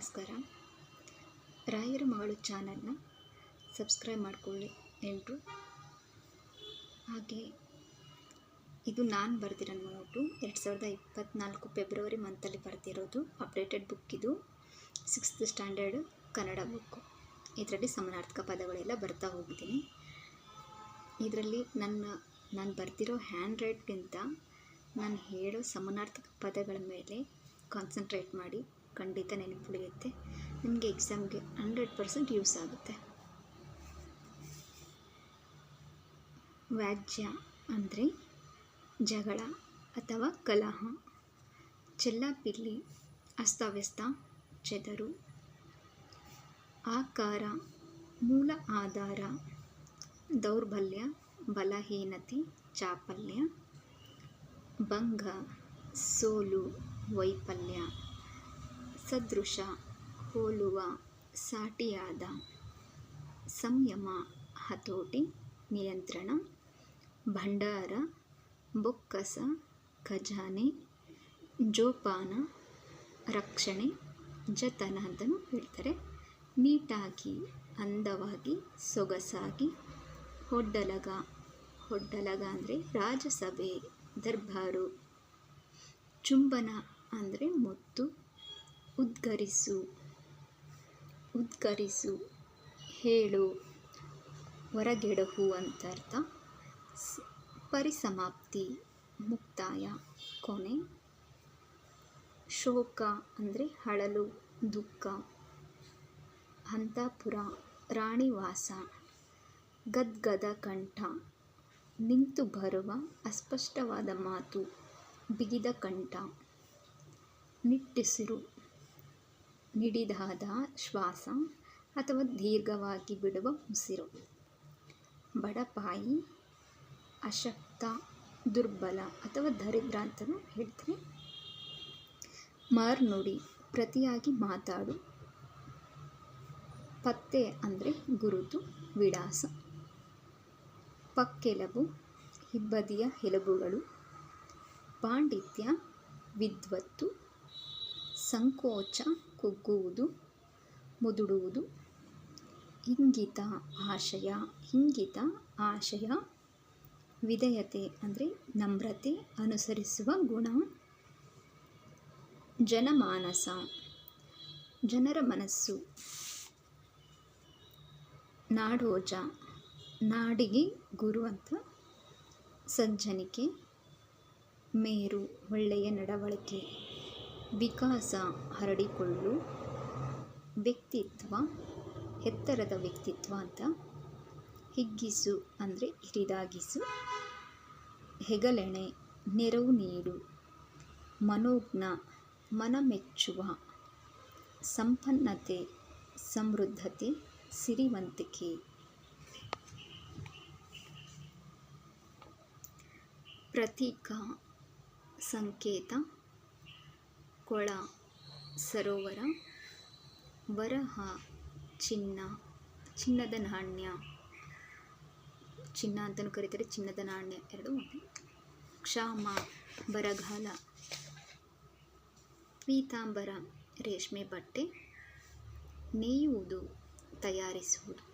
ನಮಸ್ಕಾರ. ರಾಯರ ಮಗಳು ಚಾನಲ್ನ ಸಬ್ಸ್ಕ್ರೈಬ್ ಮಾಡಿಕೊಳ್ಳಿ ಎಲ್ಲರು ಹಾಗೆ ಇದು ನಾನು ಬರೆದಿರೋ ನೋಟು. ಎರಡು ಸಾವಿರದ ಇಪ್ಪತ್ತ್ನಾಲ್ಕು ಫೆಬ್ರವರಿ ಮಂತಲ್ಲಿ ಬರೆದಿರೋದು. ಅಪ್ಡೇಟೆಡ್ ಬುಕ್ ಇದು. ಸಿಕ್ಸ್ತ್ ಸ್ಟ್ಯಾಂಡರ್ಡ್ ಕನ್ನಡ ಬುಕ್ಕು ಇದರಲ್ಲಿ ಸಮನಾರ್ಥಕ ಪದಗಳೆಲ್ಲ ಬರ್ತಾ ಹೋಗಿದ್ದೀನಿ. ಇದರಲ್ಲಿ ನನ್ನ, ನಾನು ಬರೆದಿರೋ ಹ್ಯಾಂಡ್ ರೈಟ್ಗಿಂತ ನಾನು ಹೇಳೋ ಸಮನಾರ್ಥಕ ಪದಗಳ ಮೇಲೆ ಕಾನ್ಸಂಟ್ರೇಟ್ ಮಾಡಿ. ಖಂಡಿತ ನೆನಪುಳಿಯುತ್ತೆ. ನಿಮಗೆ ಎಕ್ಸಾಮ್ಗೆ ಹಂಡ್ರೆಡ್ ಪರ್ಸೆಂಟ್ ಯೂಸ್ ಆಗುತ್ತೆ. ವ್ಯಾಜ್ಯ ಅಂದರೆ ಜಗಳ ಅಥವಾ ಕಲಹ. ಚೆಲ್ಲಾಪಿಲ್ಲಿ, ಅಸ್ತವ್ಯಸ್ತ, ಚದರು, ಆಕಾರ, ಮೂಲ ಆಧಾರ, ದೌರ್ಬಲ್ಯ, ಬಲಹೀನತೆ, ಚಾಪಲ್ಯ, ಭಂಗ, ಸೋಲು, ವೈಫಲ್ಯ. ಸದೃಶ, ಹೋಲುವ, ಸಾಟಿಯಾದ, ಸಂಯಮ, ಹತೋಟಿ, ನಿಯಂತ್ರಣ, ಭಂಡಾರ, ಬೊಕ್ಕಸ, ಖಜಾನೆ, ಜೋಪಾನ, ರಕ್ಷಣೆ, ಜತನ ಅಂತಲೂ ಹೇಳ್ತಾರೆ. ನೀಟಾಗಿ, ಅಂದವಾಗಿ, ಸೊಗಸಾಗಿ, ಹೊಡ್ಡಲಗ ಹೊಡ್ಡಲಗ ಅಂದರೆ ರಾಜಸಭೆ, ದರ್ಬಾರು, ಚುಂಬನ ಅಂದರೆ ಮುತ್ತು. ಉದ್ಗರಿಸು. ಉದ್ಗರಿಸು. ಹೇಳು. ಹೊರಗೆಡಹು ಅಂತ ಅರ್ಥ ಸ್- ಪರಿಸಮಾಪ್ತಿ. ಮುಕ್ತಾಯ. ಕೊನೆ. ಶೋಕ ಅಂದರೆ ಹಳಲು ದುಃಖ. ಹಂತಾಪುರ ರಾಣಿವಾಸ. ಗದ್ಗದ ಕಂಠ. ನಿಂತು ಬರುವ ಅಸ್ಪಷ್ಟವಾದ ಮಾತು. ಬಿಗಿದ ಕಂಠ. ನಿಟ್ಟುಸಿರು. ನಿಡಿದಾದ ಶ್ವಾಸ ಅಥವಾ ದೀರ್ಘವಾಗಿ ಬಿಡುವ ಉಸಿರು. ಬಡಪಾಯಿ, ಅಶಕ್ತ, ದುರ್ಬಲ ಅಥವಾ ದರಿದ್ರ ಅಂತಲೂ ಹೇಳ್ತಾರೆ ಮಾರ್ನುಡಿ, ಪ್ರತಿಯಾಗಿ ಮಾತಾಡು. ಪತ್ತೆ ಅಂದರೆ ಗುರುತು, ವಿಳಾಸ. ಪಕ್ಕೆಲಬು, ಹಿಬ್ಬದಿಯ ಎಲುಬುಗಳು. ಪಾಂಡಿತ್ಯ, ವಿದ್ವತ್ತು. ಸಂಕೋಚ ಕುಗ್ಗುವುದು, ಮುದುಡುವುದು, ಇಂಗಿತ ಆಶಯ ಇಂಗಿತ ಆಶಯ, ವಿಧೇಯತೆ ಅಂದರೆ ನಮ್ರತೆ ಅನುಸರಿಸುವ ಗುಣ. ಜನಮಾನಸ, ಜನರ ಮನಸ್ಸು, ನಾಡೋಜ, ನಾಡಿಗೆ ಗುರು ಅಂತ ಸಜ್ಜನಿಕೆ, ಮೇರು ಒಳ್ಳೆಯ ನಡವಳಿಕೆ. ವಿಕಾಸ ಹರಡಿಕೊಳ್ಳು. ವ್ಯಕ್ತಿತ್ವ, ಎತ್ತರದ ವ್ಯಕ್ತಿತ್ವ ಅಂತ ಹಿಗ್ಗಿಸು ಅಂದರೆ ಹಿರಿದಾಗಿಸು. ಹೆಗಲೆಣೆ, ನೆರವು ನೀಡು. ಮನೋಜ್ಞ, ಮನಮೆಚ್ಚುವ. ಸಂಪನ್ನತೆ, ಸಮೃದ್ಧತೆ, ಸಿರಿವಂತಿಕೆ. ಪ್ರತೀಕ ಸಂಕೇತ. ಕೊಳ ಸರೋವರ ವರಹ ಚಿನ್ನ, ಚಿನ್ನದ ನಾಣ್ಯ. ಚಿನ್ನ ಅಂತಲೂ ಕರೀತಾರೆ, ಚಿನ್ನದ ನಾಣ್ಯ ಎರಡು. ಕ್ಷಾಮ, ಬರಗಾಲ. ಪೀತಾಂಬರ, ರೇಷ್ಮೆ ಬಟ್ಟೆ ನೇಯುವುದು, ತಯಾರಿಸುವುದು.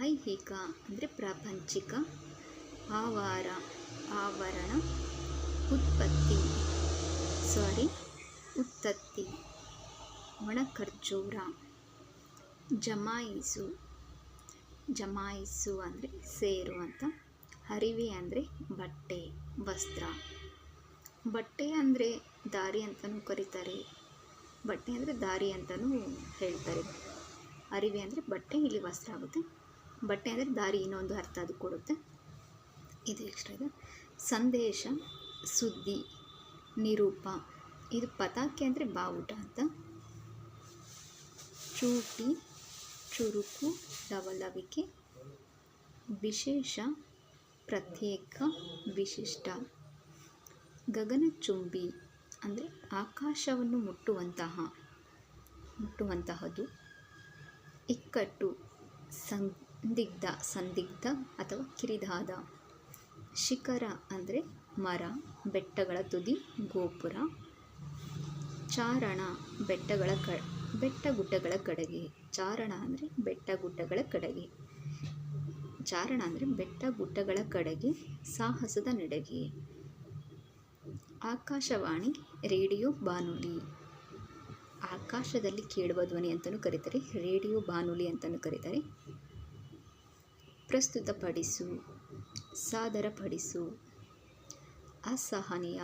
ಐಹಿಕ ಅಂದರೆ ಪ್ರಾಪಂಚಿಕ. ಆವಾರ, ಆವರಣ, ಉತ್ಪತ್ತಿ. ಸಾರಿ. ಉತ್ತತ್ತಿ. ಒಣಖರ್ಜೂರ ಜಮಾಯಿಸು. ಜಮಾಯಿಸು ಅಂದರೆ ಸೇರು ಅಂತ. ಹರಿವೆ ಅಂದರೆ ಬಟ್ಟೆ, ವಸ್ತ್ರ. ಬಟ್ಟೆ ಅಂದರೆ ದಾರಿ ಅಂತಲೂ ಕರೀತಾರೆ. ಬಟ್ಟೆ ಅಂದರೆ ದಾರಿ ಅಂತಲೂ ಹೇಳ್ತಾರೆ. ಅರಿವೆ ಅಂದರೆ ಬಟ್ಟೆ, ಇಲ್ಲಿ ವಸ್ತ್ರ ಆಗುತ್ತೆ. ಬಟ್ಟೆ ಅಂದರೆ ದಾರಿ ಇನ್ನೊಂದು ಅರ್ಥ ಅದು ಕೊಡುತ್ತೆ. ಇದು ಎಕ್ಸ್ಟ್ರಾ ಇದೆ. ಸಂದೇಶ, ಸುದ್ದಿ. ನಿರೂಪ. ಇದು ಪತಾಕೆ ಅಂದರೆ ಬಾವುಟ ಅಂತ. ಚೂಟಿ, ಚುರುಕು, ಲವಲವಿಕೆ, ವಿಶೇಷ, ಪ್ರತ್ಯೇಕ, ವಿಶಿಷ್ಟ. ಗಗನಚುಂಬಿ ಅಂದರೆ ಆಕಾಶವನ್ನು ಮುಟ್ಟುವಂತಹ, ಮುಟ್ಟುವಂತಹದು. ಇಕ್ಕಟ್ಟು, ಸಂದಿಗ್ಧ ಸಂದಿಗ್ಧ ಅಥವಾ ಕಿರಿದಾದ. ಶಿಖರ ಅಂದರೆ ಮರ, ಬೆಟ್ಟಗಳ ತುದಿ, ಗೋಪುರ, ಚಾರಣ ಬೆಟ್ಟಗಳ ಕ ಬೆಟ್ಟ ಗುಡ್ಡಗಳ ಕಡೆಗೆ. ಚಾರಣ ಅಂದರೆ ಬೆಟ್ಟ ಗುಡ್ಡಗಳ ಕಡೆಗೆ. ಚಾರಣ ಅಂದರೆ ಬೆಟ್ಟ ಗುಡ್ಡಗಳ ಕಡೆಗೆ, ಸಾಹಸದ ನಡೆಗೆ. ಆಕಾಶವಾಣಿ, ರೇಡಿಯೋ ಬಾನುಲಿ. ಆಕಾಶದಲ್ಲಿ ಕೇಳುವ ಧ್ವನಿ ಅಂತಲೂ ಕರೀತಾರೆ, ರೇಡಿಯೋ ಬಾನುಲಿ ಅಂತಲೂ ಕರೀತಾರೆ. ಪ್ರಸ್ತುತಪಡಿಸು, ಸಾದರಪಡಿಸು. ಅಸಹನೀಯ,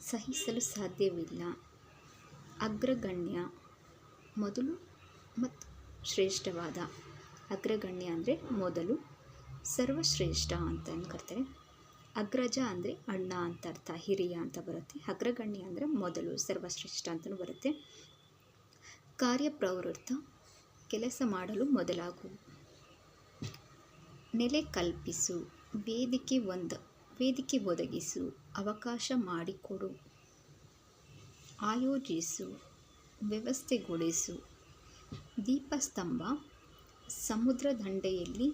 ಸಹಿಸಲು ಸಾಧ್ಯವಿಲ್ಲ. ಅಗ್ರಗಣ್ಯ ಮೊದಲು ಮತ್ತು ಶ್ರೇಷ್ಠವಾದ. ಅಗ್ರಗಣ್ಯ ಅಂದರೆ ಮೊದಲು ಸರ್ವಶ್ರೇಷ್ಠ ಅಂತ ಕರ್ತಾರೆ ಅಗ್ರಜ ಅಂದರೆ ಅಣ್ಣ ಅಂತ ಅರ್ಥ, ಹಿರಿಯ ಅಂತ ಬರುತ್ತೆ. ಅಗ್ರಗಣ್ಯ ಅಂದರೆ ಮೊದಲು ಸರ್ವಶ್ರೇಷ್ಠ ಅಂತಲೂ ಬರುತ್ತೆ. ಕಾರ್ಯಪ್ರವೃತ್ತ, ಕೆಲಸ ಮಾಡಲು ಮೊದಲಾಗು. ನೆಲೆ ಕಲ್ಪಿಸು. ವೇದಿಕೆ ಒಂದು. ವೇದಿಕೆ ಒದಗಿಸು, ಅವಕಾಶ ಮಾಡಿಕೊಡು. ಆಯೋಜಿಸು, ವ್ಯವಸ್ಥೆಗೊಳಿಸು. ದೀಪಸ್ತಂಭ, ಸಮುದ್ರ ದಂಡೆಯಲ್ಲಿ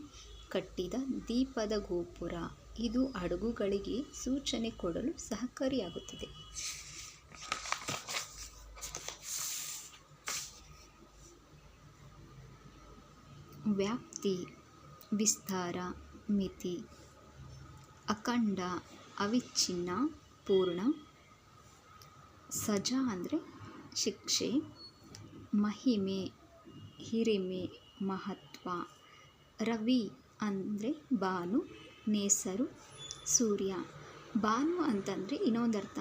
ಕಟ್ಟಿದ ದೀಪದ ಗೋಪುರ. ಇದು ಹಡಗುಗಳಿಗೆ ಸೂಚನೆ ಕೊಡಲು ಸಹಕಾರಿಯಾಗುತ್ತದೆ. ವ್ಯಾಪ್ತಿ, ವಿಸ್ತಾರ, ಮಿತಿ. ಅಖಂಡ, ಅವಿಚ್ಛಿನ್ನ, ಪೂರ್ಣ, ಸಜಾ ಅಂದರೆ ಶಿಕ್ಷೆ, ಮಹಿಮೆ, ಹಿರಿಮೆ, ಮಹತ್ವ, ರವಿ ಅಂದರೆ ಬಾನು ನೇಸರು, ಸೂರ್ಯ. ಬಾನು ಅಂತಂದರೆ ಇನ್ನೊಂದರ್ಥ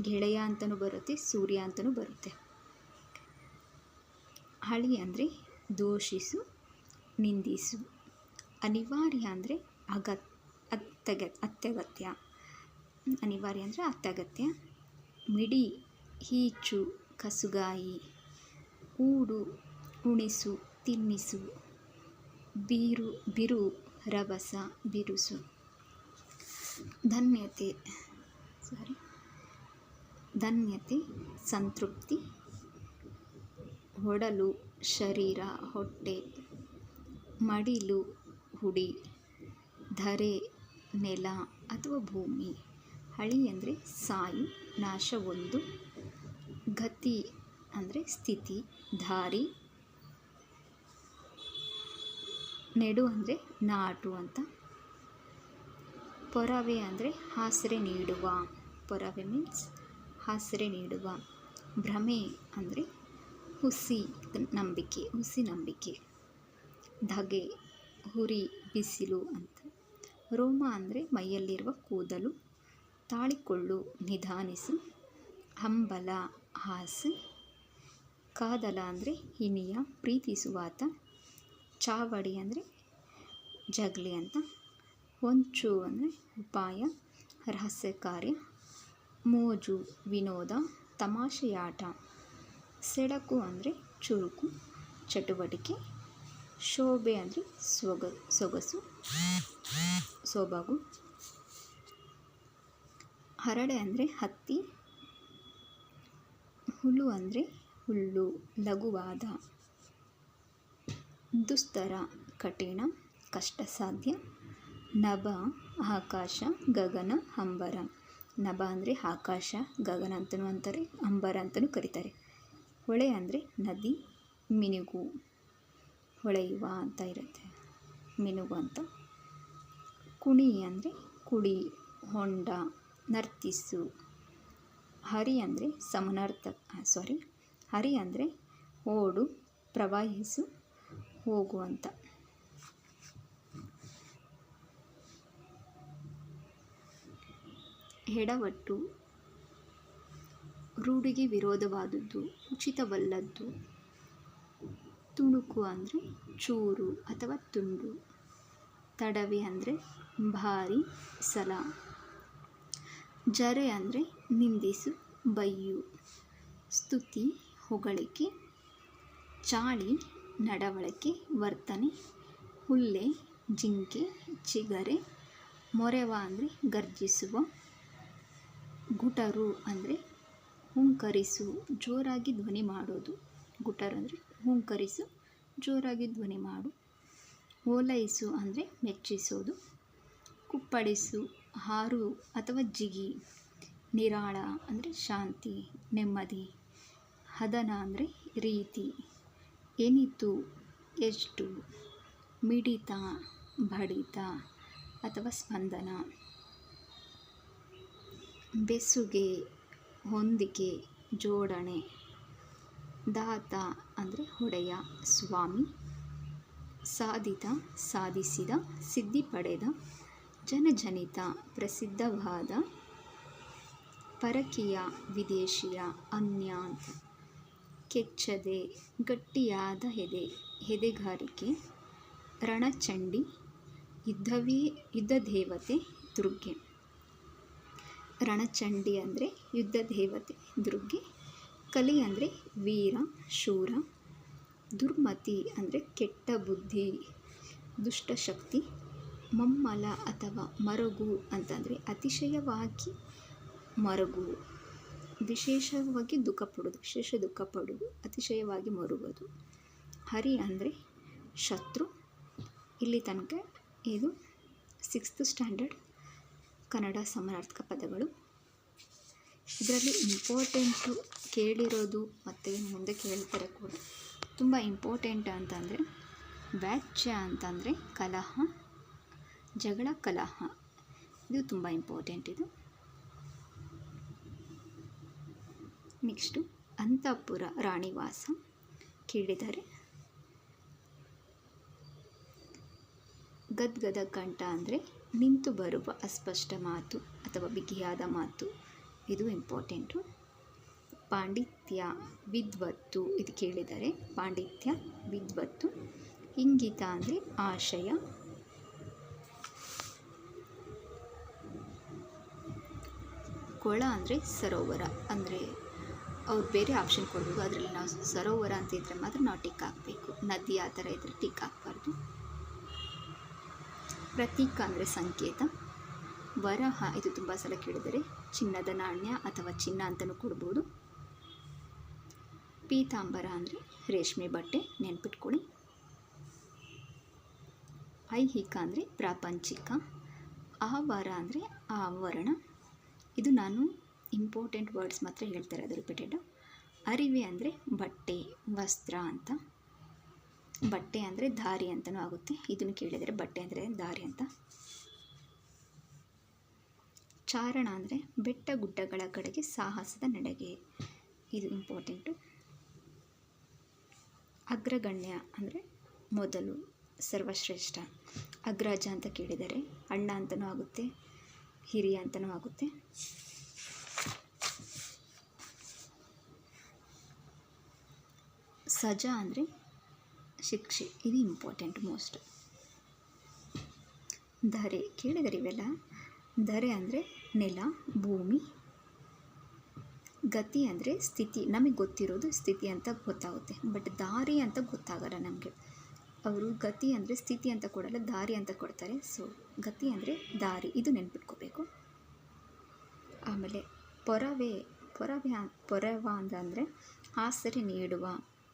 ಗೆಳೆಯ ಅಂತಲೂ ಬರುತ್ತೆ, ಸೂರ್ಯ ಅಂತಲೂ ಬರುತ್ತೆ. ಹಳಿ ಅಂದರೆ ದೋಷಿಸು, ನಿಂದಿಸು. ಅನಿವಾರ್ಯ ಅಂದರೆ ಅಗತ್ ಅತ್ಯಗ, ಅತ್ಯಗತ್ಯ. ಅನಿವಾರ್ಯ ಅಂದರೆ ಅತ್ಯಗತ್ಯ. ಮಿಡಿ, ಹೀಚು, ಕಸುಗಾಯಿ, ಊಡು, ಉಣಿಸು, ತಿನ್ನಿಸು, ಬೀರು, ಬಿರು, ರಭಸ, ಬಿರುಸು. ಧನ್ಯತೆ ಸಾರಿ ಧನ್ಯತೆ, ಸಂತೃಪ್ತಿ, ಒಡಲು, ಶರೀರ, ಹೊಟ್ಟೆ, ಮಡಿಲು, ಹುಡಿ, ಧರೆ ನೆಲ ಅಥವಾ ಭೂಮಿ. ಹಳಿ ಅಂದರೆ ಸಾಯಿ, ನಾಶ ಒಂದು. ಗತಿ ಅಂದರೆ ಸ್ಥಿತಿ, ದಾರಿ. ನೆಡು ಅಂದರೆ ನಾಟು ಅಂತ. ಪೊರವೆ ಅಂದರೆ ಆಸರೆ ನೀಡುವ. ಪೊರವೆ ಮೀನ್ಸ್ ಆಸರೆ ನೀಡುವ. ಭ್ರಮೆ ಅಂದರೆ ಹುಸಿ ನಂಬಿಕೆ ಹುಸಿ ನಂಬಿಕೆ. ಧಗೆ, ಹುರಿ, ಬಿಸಿಲು ಅಂತ. ರೋಮ ಅಂದರೆ ಮೈಯಲ್ಲಿರುವ ಕೂದಲು. ತಾಳಿಕೊಳ್ಳು, ನಿಧಾನಿಸು. ಹಂಬಲ, ಹಾಸು. ಕಾದಲ ಅಂದರೆ ಹಿನಿಯ, ಪ್ರೀತಿಸುವಾತ. ಚಾವಡಿ ಅಂದರೆ ಜಗಲಿ ಅಂತ. ಹೊಂಚು ಅಂದರೆ ಉಪಾಯ, ರಹಸ್ಯ ಕಾರ್ಯ. ಮೋಜು, ವಿನೋದ, ತಮಾಷೆಯಾಟ. ಸೆಡಕು ಅಂದರೆ ಚುರುಕು, ಚಟುವಟಿಕೆ. ಶೋಭೆ ಅಂದರೆ ಸೊಗ, ಸೊಗಸು. ಸೊಬಗು. ಹರಡೆ ಅಂದರೆ ಹತ್ತಿ ಹುಲ್ಲು ಅಂದರೆ ಹುಲ್ಲು, ಲಘುವಾದ, ದುಸ್ತರ ಕಠಿಣ ಕಷ್ಟ ಸಾಧ್ಯ ನಭ ಆಕಾಶ, ಗಗನ ಅಂಬರ. ನಭ ಅಂದರೆ ಆಕಾಶ, ಗಗನ ಅಂತಲೂ ಅಂತಾರೆ, ಅಂಬರ ಅಂತಲೂ ಕರೀತಾರೆ. ಹೊಳೆ ಅಂದರೆ ನದಿ, ಮಿನುಗು, ಹೊಳೆಯುವ ಅಂತ ಇರುತ್ತೆ. ಮಿನುಗು ಅಂತ. ಕುಣಿ ಅಂದರೆ ಕುಡಿ ಹೊಂಡ, ನರ್ತಿಸು. ಹರಿ ಅಂದರೆ ಸಮನಾರ್ಥ ಸಾರಿ ಹರಿ ಅಂದರೆ ಓಡು, ಪ್ರವಾಹಿಸು ಹೋಗು ಅಂತ ಎಡವಟ್ಟು, ರೂಢಿಗೆ ವಿರೋಧವಾದದ್ದು, ಉಚಿತವಲ್ಲದ್ದು. ತುಣುಕು ಅಂದರೆ ಚೂರು ಅಥವಾ ತುಂಡು. ತಡವೆ ಅಂದರೆ ಭಾರಿ ಸಲ. ಜರೆ ಅಂದರೆ ನಿಂದಿಸು ಬೈಯು ಸ್ತುತಿ, ಹೊಗಳಿಕೆ, ಚಾಳಿ, ನಡವಳಿಕೆ, ವರ್ತನೆ, ಹುಲ್ಲೆ, ಜಿಂಕೆ, ಚಿಗರೆ, ಮೊರೆವ ಅಂದರೆ ಗರ್ಜಿಸುವ, ಗುಟರು ಅಂದರೆ ಹುಂಕರಿಸು, ಜೋರಾಗಿ ಧ್ವನಿ ಮಾಡೋದು. ಗುಟರು ಅಂದರೆ ಹುಂಕರಿಸು, ಜೋರಾಗಿ ಧ್ವನಿ ಮಾಡು. ಓಲೈಸು ಅಂದರೆ ಮೆಚ್ಚಿಸೋದು. ಕುಪ್ಪಳಿಸು ಹಾರು ಅಥವಾ ಜಿಗಿ, ನಿರಾಳ ಅಂದರೆ ಶಾಂತಿ, ನೆಮ್ಮದಿ, ಹದನ ಅಂದರೆ ರೀತಿ ಎನಿತು ಎಷ್ಟು, ಮಿಡಿತ, ಬಡಿತ ಅಥವಾ ಸ್ಪಂದನ. ಬೆಸುಗೆ, ಹೊಂದಿಕೆ, ಜೋಡಣೆ, ದಾತ ಅಂದರೆ ಹೊಡೆಯ, ಸ್ವಾಮಿ, ಸಾಧಿತ, ಸಾಧಿಸಿದ, ಸಿದ್ಧಿ ಪಡೆದ. ಜನಜನಿತ ಪ್ರಸಿದ್ಧವಾದ ಪರಕೀಯ ವಿದೇಶೀಯ ಅನ್ಯ ಅಂತ ಕೆಚ್ಚದೆ ಗಟ್ಟಿಯಾದ ಎದೆ ಎದೆಗಾರಿಕೆ ರಣಚಂಡಿ, ಯುದ್ಧವೇ ಯುದ್ಧ ದೇವತೆ ದುರ್ಗೆ. ರಣಚಂಡಿ ಅಂದರೆ ಯುದ್ಧ ದೇವತೆ ದುರ್ಗೆ. ಕಲಿ ಅಂದರೆ ವೀರ, ಶೂರ. ದುರ್ಮತಿ ಅಂದರೆ ಕೆಟ್ಟ ಬುದ್ಧಿ, ದುಷ್ಟಶಕ್ತಿ. ಮಮ್ಮಲ ಅಥವಾ ಮರುಗು ಅಂತಂದರೆ ಅತಿಶಯವಾಗಿ ಮರುಗು. ವಿಶೇಷವಾಗಿ ದುಃಖ ಪಡೋದು ವಿಶೇಷ ದುಃಖ ಪಡೋದು ಅತಿಶಯವಾಗಿ ಮರುಗೋದು ಹರಿ ಅಂದರೆ ಶತ್ರು. ಇಲ್ಲಿ ತನಕ ಇದು ಸಿಕ್ಸ್ತ್ ಸ್ಟ್ಯಾಂಡರ್ಡ್ ಕನ್ನಡ ಸಮಾನಾರ್ಥಕ ಪದಗಳು. ಇದರಲ್ಲಿ ಇಂಪಾರ್ಟೆಂಟು ಕೇಳಿರೋದು ಮತ್ತು ಮುಂದೆ ಕೇಳ್ತಾರೆ ಕೂಡ. ತುಂಬ ಇಂಪಾರ್ಟೆಂಟ್ ಅಂತಂದರೆ ವ್ಯಾಚ್ಯ ಅಂತಂದರೆ ಕಲಹ. ಜಗಳ ಕಲಹ. ಇದು ತುಂಬ ಇಂಪಾರ್ಟೆಂಟ್ ಇದು. ನೆಕ್ಸ್ಟು ಅಂತಃಪುರ ರಾಣಿವಾಸ ಕೇಳಿದರೆ, ಗದ್ಗದ ಕಂಠ ಅಂದರೆ ನಿಂತು ಬರುವ ಅಸ್ಪಷ್ಟ ಮಾತು ಅಥವಾ ಬಿಗಿಯಾದ ಮಾತು. ಇದು ಇಂಪಾರ್ಟೆಂಟು ಪಾಂಡಿತ್ಯ ವಿದ್ವತ್ತು ಇದು ಕೇಳಿದರೆ, ಪಾಂಡಿತ್ಯ ವಿದ್ವತ್ತು, ಇಂಗಿತ ಅಂದರೆ ಆಶಯ ಕೊಳ ಅಂದರೆ ಸರೋವರ ಅಂದರೆ ಅವ್ರು ಬೇರೆ ಆಪ್ಷನ್ ಕೊಡ್ಬೋದು. ಅದರಲ್ಲಿ ನಾವು ಸರೋವರ ಅಂತ ಇದ್ದರೆ ಮಾತ್ರ ನಾವು ಟಿಕ್ ಹಾಕಬೇಕು. ನದಿ ಆ ಥರ ಇದ್ದರೆ ಟಿಕ್ ಹಾಕ್ಬಾರ್ದು. ಪ್ರತೀಕ ಅಂದರೆ ಸಂಕೇತ. ವರಹ ಇದು ತುಂಬ ಸಲ ಕೇಳಿದರೆ. ಚಿನ್ನದ ನಾಣ್ಯ ಅಥವಾ ಚಿನ್ನ ಅಂತಲೂ ಕೊಡ್ಬೋದು. ಪೀತಾಂಬರ ಅಂದರೆ ರೇಷ್ಮೆ ಬಟ್ಟೆ, ನೆನ್ಪಿಟ್ಕೊಳ್ಳಿ. ಐಹಿಕ ಅಂದರೆ ಪ್ರಾಪಂಚಿಕ. ಆವಾರ ಅಂದರೆ ಆವರಣ. ಇದು ನಾನು ಇಂಪಾರ್ಟೆಂಟ್ ವರ್ಡ್ಸ್ ಮಾತ್ರ ಹೇಳ್ತಾ ಇರೋದು ರಿಪೀಟೆಡ್ ಅರಿವೆ ಅಂದರೆ ಬಟ್ಟೆ, ವಸ್ತ್ರ ಅಂತ. ಬಟ್ಟೆ ಅಂದರೆ ದಾರಿ ಅಂತಲೂ ಆಗುತ್ತೆ. ಇದನ್ನು ಕೇಳಿದರೆ ಬಟ್ಟೆ ಅಂದರೆ ದಾರಿ ಅಂತ. ಚಾರಣ ಅಂದರೆ ಬೆಟ್ಟ ಗುಡ್ಡಗಳ ಕಡೆಗೆ ಸಾಹಸದ ನಡೆಗೆ. ಇದು ಇಂಪಾರ್ಟೆಂಟು ಅಗ್ರಗಣ್ಯ ಅಂದರೆ ಮೊದಲು, ಸರ್ವಶ್ರೇಷ್ಠ. ಅಗ್ರಜ ಅಂತ ಕೇಳಿದರೆ ಅಣ್ಣ ಅಂತಲೂ ಆಗುತ್ತೆ. ಹಿರಿಯ ಅಂತಲೂ ಆಗುತ್ತೆ. ಸಜಾ ಅಂದರೆ ಶಿಕ್ಷೆ, ಇದು ಇಂಪಾರ್ಟೆಂಟ್ ಮೋಸ್ಟ್ ಧರೆ, ಕೇಳಿದರೆ ಇವೆಲ್ಲ? ಧರೆ ಅಂದರೆ ನೆಲ, ಭೂಮಿ. ಗತಿ ಅಂದರೆ ಸ್ಥಿತಿ, ನಮಗೆ ಗೊತ್ತಿರೋದು ಸ್ಥಿತಿ ಅಂತ ಗೊತ್ತಾಗುತ್ತೆ. ಬಟ್ ದಾರಿ ಅಂತ ಗೊತ್ತಾಗಲ್ಲ ನಮಗೆ. ಅವರು ಗತಿ ಅಂದರೆ ಸ್ಥಿತಿ ಅಂತ ಕೊಡಲ್ಲ, ದಾರಿ ಅಂತ ಕೊಡ್ತಾರೆ. ಸೊ ಗತಿ ಅಂದರೆ ದಾರಿ. ಇದು ನೆನ್ಪಿಟ್ಕೋಬೇಕು. ಆಮೇಲೆ ಪೊರವೆ ಪೊರವೆ ಪೊರವ ಅಂತಂದರೆ ಆಸರೆ ನೀಡುವ.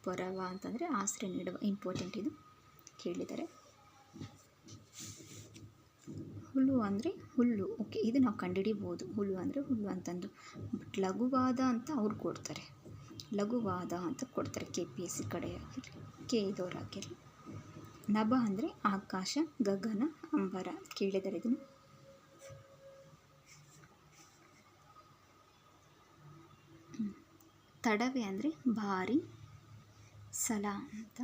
ಪೊರವ ಅಂತಂದರೆ ಆಸರೆ ನೀಡುವ. ಇಂಪಾರ್ಟೆಂಟ್ ಇದು. ಕೇಳಿದ್ದಾರೆ ಹುಲ್ಲು ಅಂದರೆ ಹುಲ್ಲು. ಓಕೆ ಇದು ನಾವು ಕಂಡುಹಿಡಿಬೋದು. ಹುಲ್ಲು ಅಂದರೆ ಹುಲ್ಲು ಅಂತಂದು. ಬಟ್ ಲಘುವಾದ ಅಂತ ಅವ್ರು ಕೊಡ್ತಾರೆ. ಲಘುವಾದ ಅಂತ ಕೊಡ್ತಾರೆ ಕೆ ಪಿ ಎಸ್ ಸಿ ಕಡೆ ಕೆ ಇದವ್ರು ಆಗಿರಲಿ ನಭ ಅಂದರೆ ಆಕಾಶ, ಗಗನ, ಅಂಬರ. ಕೇಳಿದರೆ ಇದನ್ನು. ತಡವೆ ಅಂದರೆ ಭಾರಿ, ಸಲ ಅಂತ.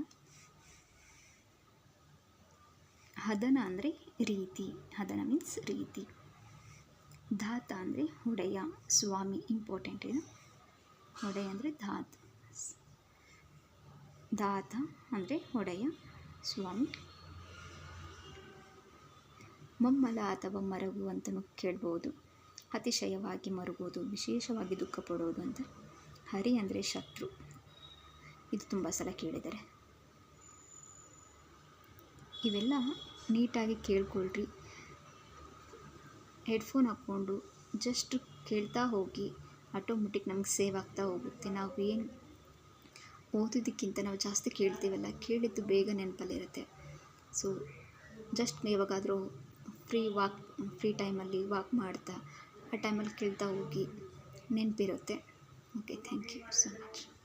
ಹದನ ಅಂದರೆ ರೀತಿ. ಹದನ ಮೀನ್ಸ್ ರೀತಿ. ಧಾತ ಅಂದರೆ ಹೊಡೆಯ. ಸ್ವಾಮಿ ಇಂಪಾರ್ಟೆಂಟ್ ಇದು. ಹೊಡೆಯ ಅಂದರೆ ಧಾತ. ದಾತ ಅಂದರೆ ಒಡೆಯ ಸ್ವಾಮಿ ಮಮ್ಮಲ ಅಥವಾ ಮರಗು ಅಂತಲೂ ಕೇಳ್ಬೋದು. ಅತಿಶಯವಾಗಿ ಮರುಗೋದು ವಿಶೇಷವಾಗಿ ದುಃಖ ಪಡೋದು ಅಂತ. ಹರಿ ಅಂದರೆ ಶತ್ರು. ಇದು ತುಂಬ ಸಲ ಕೇಳಿದ್ದಾರೆ ಇವೆಲ್ಲ ನೀಟಾಗಿ ಕೇಳ್ಕೊಳ್ರಿ. ಹೆಡ್ಫೋನ್ ಹಾಕ್ಕೊಂಡು ಜಸ್ಟ್ ಕೇಳ್ತಾ ಹೋಗಿ ಆಟೋಮೆಟಿಕ್ ನಮ್ಗೆ ಸೇವ್ ಆಗ್ತಾ ಹೋಗುತ್ತೆ. ನಾವು ಏನು ಓದೋದಕ್ಕಿಂತ ನಾವು ಜಾಸ್ತಿ ಕೇಳ್ತೀವಲ್ಲ, ಕೇಳಿದ್ದು ಬೇಗ ನೆನಪಲ್ಲಿರುತ್ತೆ ಸೊ ಜಸ್ಟ್ ಯಾವಾಗಾದರೂ ಫ್ರೀ ವಾಕ್ ಫ್ರೀ ಟೈಮಲ್ಲಿ ವಾಕ್ ಮಾಡ್ತಾ, ಆ ಟೈಮಲ್ಲಿ ಕೇಳ್ತಾ ಹೋಗಿ ನೆನಪಿರುತ್ತೆ. Okay thank you so much